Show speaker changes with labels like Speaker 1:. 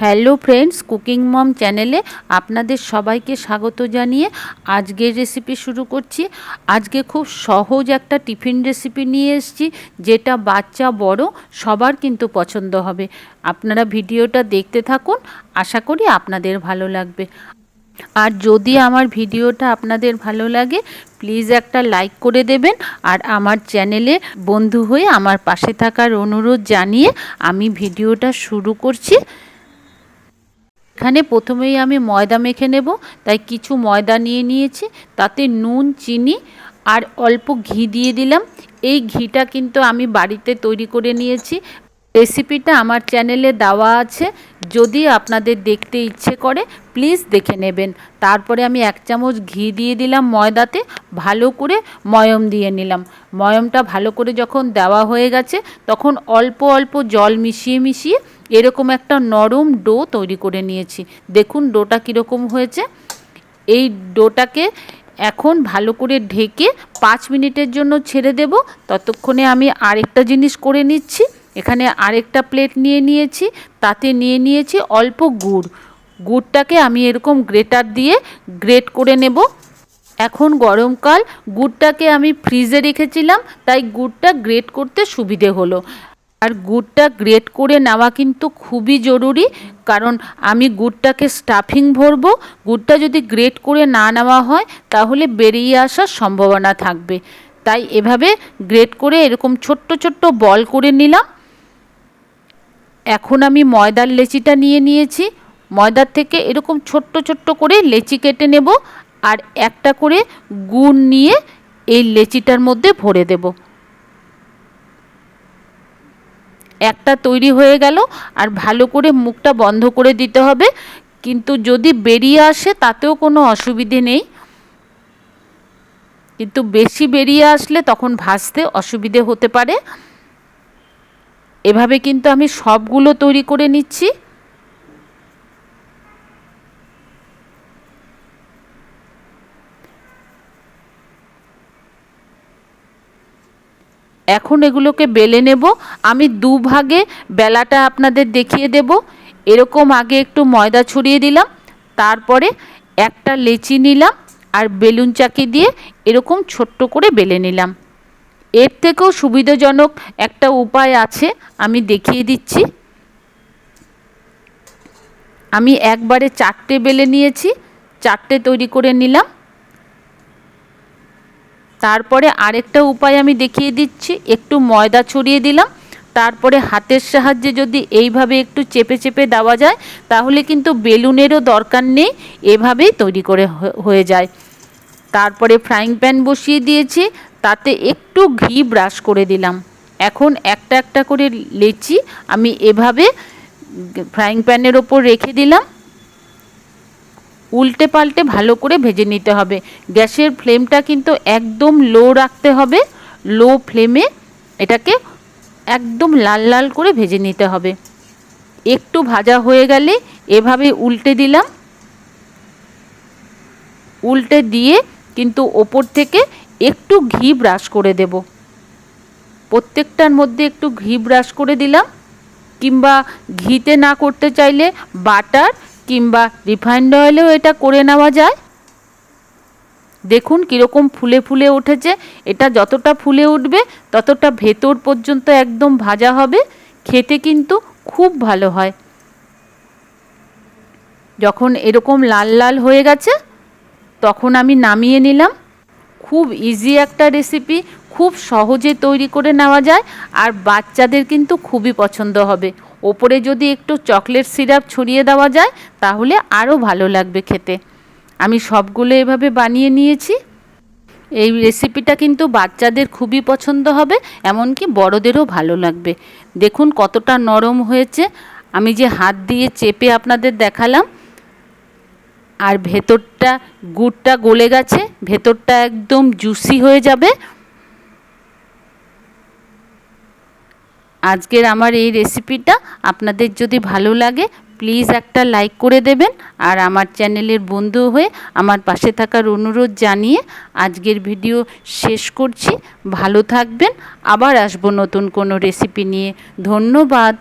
Speaker 1: Hello friends, cooking মম চ্যানেলে আপনাদের সবাইকে স্বাগত জানিয়ে আজকের রেসিপি শুরু করছি। আজকে খুব সহজ একটা টিফিন রেসিপি নিয়ে এসেছি, যেটা বাচ্চা, বড় সবার কিন্তু পছন্দ হবে। আপনারা ভিডিওটা দেখতে থাকুন, আশা করি আপনাদের ভালো লাগবে। আর যদি আমার ভিডিওটা আপনাদের ভালো লাগে প্লিজ একটা লাইক করে দেবেন, আর আমার চ্যানেলে বন্ধু হয়ে আমার পাশে থাকার অনুরোধ জানিয়ে আমি ভিডিওটা শুরু করছি। এখানে প্রথমেই আমি ময়দা মেখে নেব, তাই কিছু ময়দা নিয়ে নিয়েছি, তাতে নুন, চিনি আর অল্প ঘি দিয়ে দিলাম। এই ঘিটা কিন্তু আমি বাড়িতে তৈরি করে নিয়েছি। রেসিপিটা আমার চ্যানেলে দেওয়া আছে, যদি আপনাদের দেখতে ইচ্ছে করে, প্লিজ দেখে নেবেন। তারপরে আমি এক চামচ ঘি দিয়ে দিলাম ময়দাতে, ভালো করে ময়ম দিয়ে নিলাম। ময়মটা ভালো করে যখন দেওয়া হয়ে গেছে, তখন অল্প অল্প জল মিশিয়ে মিশিয়ে এরকম একটা নরম ডো তৈরি করে নিয়েছি। দেখুন ডোটা কীরকম হয়েছে। এই ডোটাকে এখন ভালো করে ঢেকে পাঁচ মিনিটের জন্য ছেড়ে দেব। ততক্ষণে আমি আরেকটা জিনিস করে নিচ্ছি। এখানে আরেকটা প্লেট নিয়ে নিয়েছি। তাতে নিয়ে নিয়েছি অল্প গুড়। গুড়টাকে আমি এরকম গ্রেটার দিয়ে গ্রেট করে নেব। এখন গরমকাল গুড়টাকে আমি ফ্রিজে রেখেছিলাম, তাই গুড়টা গ্রেট করতে সুবিধে হলো। আর গুড়টা গ্রেট করে নেওয়া কিন্তু খুবই জরুরি, কারণ আমি গুড়টাকে স্টাফিং ভরবো। গুড়টা যদি গ্রেট করে না নেওয়া হয়, তাহলে বেরিয়ে আসার সম্ভাবনা থাকবে। তাই এভাবে গ্রেট করে এরকম ছোট্ট ছোট্ট বল করে নিলাম। এখন আমি ময়দার লেচিটা নিয়ে নিয়েছি। ময়দার থেকে এরকম ছোট্ট ছোট্ট করে লেচি কেটে নেব। আর একটা করে গুড় নিয়ে এই লেচিটার মধ্যে ভরে দেব। একটা তৈরি হয়ে গেল আর ভালো করে মুখটা বন্ধ করে দিতে হবে। কিন্তু যদি বেরিয়ে আসে তাতেও কোনো অসুবিধে নেই। কিন্তু বেশি বেরিয়ে আসলে তখন ভাসতে অসুবিধে হতে পারে। এভাবে কিন্তু আমি সবগুলো তৈরি করে নিচ্ছি। এখন এগুলোকে বেলে নেব। আমি দুভাগে বেলাটা আপনাদের দেখিয়ে দেব। এরকম আগে একটু ময়দা ছড়িয়ে দিলাম, তারপরে একটা লেচি নিলাম আর বেলুন চাকি দিয়ে এরকম ছোট্ট করে বেলে নিলাম। এর থেকেও সুবিধাজনক একটা উপায় আছে, আমি দেখিয়ে দিচ্ছি। আমি একবারে চারটে বেলে নিয়েছি, চারটে তৈরি করে নিলাম। তারপরে আরেকটা উপায় আমি দেখিয়ে দিচ্ছি, একটু ময়দা ছড়িয়ে দিলাম, তারপরে হাতের সাহায্যে যদি এইভাবে একটু চেপে চেপে দেওয়া যায়, তাহলে কিন্তু বেলুনেরও দরকার নেই, এভাবেই তৈরি করে হয়ে যায়। তারপরে ফ্রাইং প্যান বসিয়ে দিয়েছি, তাতে একটু ঘি ব্রাশ করে দিলাম। এখন একটা একটা করে লেচি আমি এভাবে ফ্রাইং প্যানের ওপর রেখে দিলাম। উল্টে পাল্টে ভালো করে ভেজে নিতে হবে। গ্যাসের ফ্লেমটা কিন্তু একদম লো রাখতে হবে। লো ফ্লেমে এটাকে একদম লাল লাল করে ভেজে নিতে হবে। একটু ভাজা হয়ে গেলে এভাবে উল্টে দিলাম। উল্টে দিয়ে কিন্তু ওপর থেকে একটু ঘি ব্রাশ করে দেব। প্রত্যেকটার মধ্যে একটু ঘি ব্রাশ করে দিলাম। কিংবা ঘিতে না করতে চাইলে বাটার কিংবা রিফাইন্ড অয়েলেও এটা করে নেওয়া যায়। দেখুন কীরকম ফুলে ফুলে উঠেছে। এটা যতটা ফুলে উঠবে, ততটা ভেতর পর্যন্ত একদম ভাজা হবে। খেতে কিন্তু খুব ভালো হয়। যখন এরকম লাল লাল হয়ে গেছে, তখন আমি নামিয়ে নিলাম। খুব ইজি একটা রেসিপি খুব সহজে তৈরি করে নেওয়া যায়। আর বাচ্চাদের কিন্তু খুবই পছন্দ হবে। ওপরে যদি একটু চকলেট সিরাপ ছড়িয়ে দেওয়া যায়, তাহলে আরও ভালো লাগবে খেতে। আমি সবগুলো এভাবে বানিয়ে নিয়েছি। এই রেসিপিটা কিন্তু বাচ্চাদের খুবই পছন্দ হবে, এমনকি বড়দেরও ভালো লাগবে। দেখুন কতটা নরম হয়েছে। আমি যে হাত দিয়ে চেপে আপনাদের দেখালাম, আর ভেতরটা, গুড়টা গলে গেছে, ভেতরটা একদম জুসি হয়ে যাবে। আজকের আমার এই রেসিপিটা আপনাদের যদি ভালো লাগে প্লিজ একটা লাইক করে দেবেন। আর আমার চ্যানেলের বন্ধু হয়ে আমার পাশে থাকার অনুরোধ জানিয়ে আজকের ভিডিও শেষ করছি। ভালো থাকবেন। আবার আসব নতুন কোনো রেসিপি নিয়ে। ধন্যবাদ।